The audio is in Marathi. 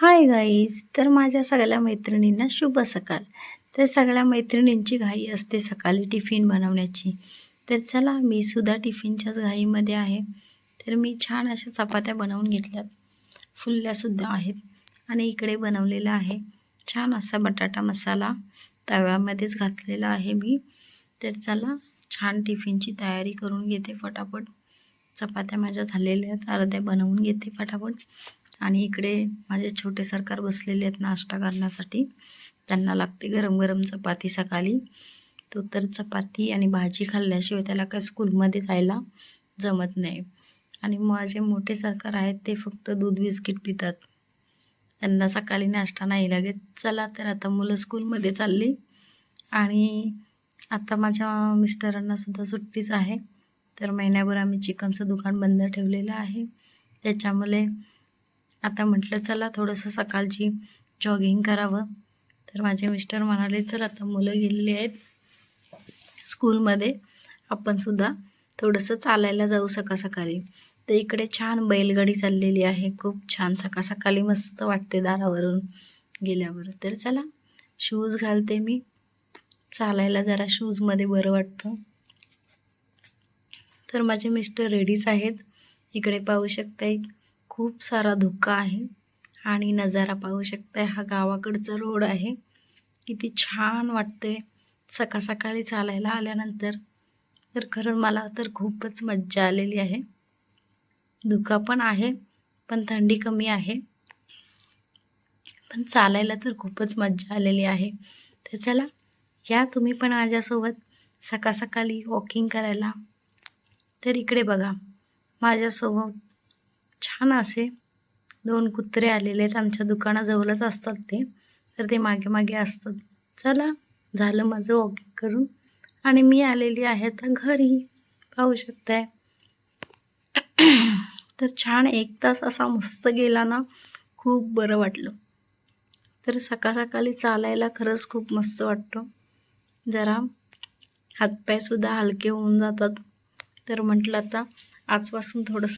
हाय गाईज तर माझ्या सगळ्या मैत्रिणींना शुभ सकाळ. तर सगळ्या मैत्रिणींची घाई असते सकाळी टिफिन बनवण्याची. तर चला मी सुद्धा टिफिनच्याच घाईमध्ये आहे. तर मी छान अशा चपात्या बनवून घेतल्यात. फुलल्यासुद्धा आहेत आणि इकडे बनवलेलं आहे छान असा बटाटा मसाला. तव्यामध्येच घातलेला आहे मी. तर चला छान टिफिनची तयारी करून घेते फटाफट. चपात्या माझ्या झालेल्या आहेत अर्ध्या बनवून घेते फटाफट. आणि इकडे माझे छोटे सरकार बसलेले आहेत नाश्ता करण्यासाठी. त्यांना लागते गरम गरम चपाती सकाळी. तो तर चपाती आणि भाजी खाल्ल्याशिवाय त्याला काय स्कूलमध्ये जायला जमत नाही. आणि माझे मोठे सरकार आहेत ते फक्त दूध बिस्किट पितात. त्यांना सकाळी नाश्ता नाही लागेल चला तर आता मुलं स्कूलमध्ये चालली. आणि आता माझ्या मिस्टरांनासुद्धा सुट्टीच आहे. तर महिन्याभर आम्ही चिकनचं दुकान बंद ठेवलेलं आहे. त्याच्यामुळे आता म्हटलं चला थोडंसं सकाळची जॉगिंग करावं. तर माझे मिस्टर म्हणाले चल आता मुलं गेलेली आहेत स्कूलमध्ये आपणसुद्धा थोडंसं चालायला जाऊ सकाळ सकाळी तर इकडे छान बैलगाडी चाललेली आहे. खूप छान सकाळ सकाळी मस्त वाटते दारावरून गेल्यावर. तर चला शूज घालते मी. चालायला जरा शूजमध्ये बरं वाटतं. तर माझे मिस्टर रेडीच आहेत. इकडे पाहू शकताय खूप सारा धुका आहे आणि नजारा पाहू शकताय हा गावाकडचा रोड आहे. किती छान वाटते सकाळ सकाळी चालायला आल्यानंतर. तर खरंच मला तर खूपच मज्जा आलेली आहे. धुका पण आहे पण थंडी कमी आहे. पण चालायला तर खूपच मज्जा आलेली आहे. तर चला या तुम्ही पण माझ्यासोबत सकाळ सकाळी वॉकिंग करायला. तर इकडे बघा माझ्यासोबत छान असे दोन कुत्रे आलेले आहेत. आमच्या दुकानाजवळच असतात ते. तर ते मागे मागे असतात. चला झालं माझं वॉकिंग करून. आणि मी आलेली आहे आता घरी. पाहू शकताय. तर छान एक तास असा मस्त गेला ना खूप बरं वाटलं. तर सकाळ सकाळी चालायला खरंच खूप मस्त वाटतं. जरा हातपायसुद्धा हलके होऊन जातात. तर म्हटलं आता आजपासून थोडंसं